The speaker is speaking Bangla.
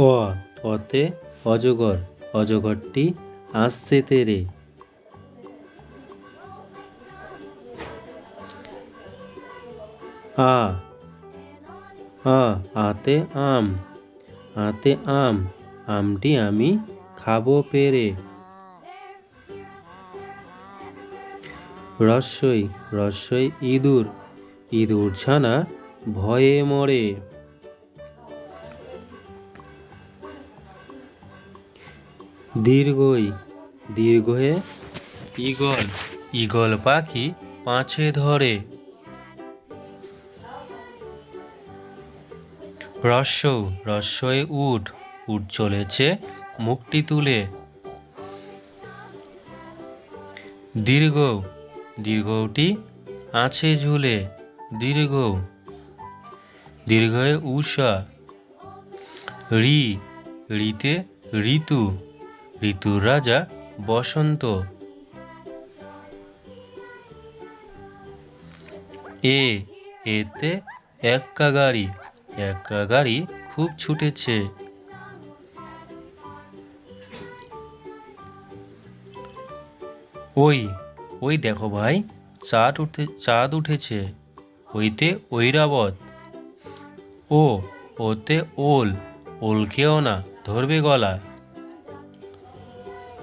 অ অতে অজগর, অজগরটি আসছে তেরে। আ আ, আতে আম আতে আম, আমটি আমি খাব পেরে। রস্যই রস্যই ইঁদুর ইঁদুর ছানা ভয়ে মরে। দীর্ঘই, দীর্ঘয়ে ঈগল ঈগল পাখি পাঁচে ধরে। রস্য রস্যয়ে উঠ উঠ চলেছে মুখটি তুলে। দীর্ঘ দীর্ঘটি আছে ঝুলে। দীর্ঘ দীর্ঘয়ে উষা ঋ ঋতে ঋতু। ঋতুর রাজা বসন্ত। এ, এতে এক্কা গাড়ি এক্কা গাড়ি খুব ছুটেছে। ওই ওই দেখো ভাই, চাঁদ উঠে, চাঁদ উঠেছে। ওইতে ঐরাবত। ও, ওতে ওল ওল খেও না, ধরবে গলা।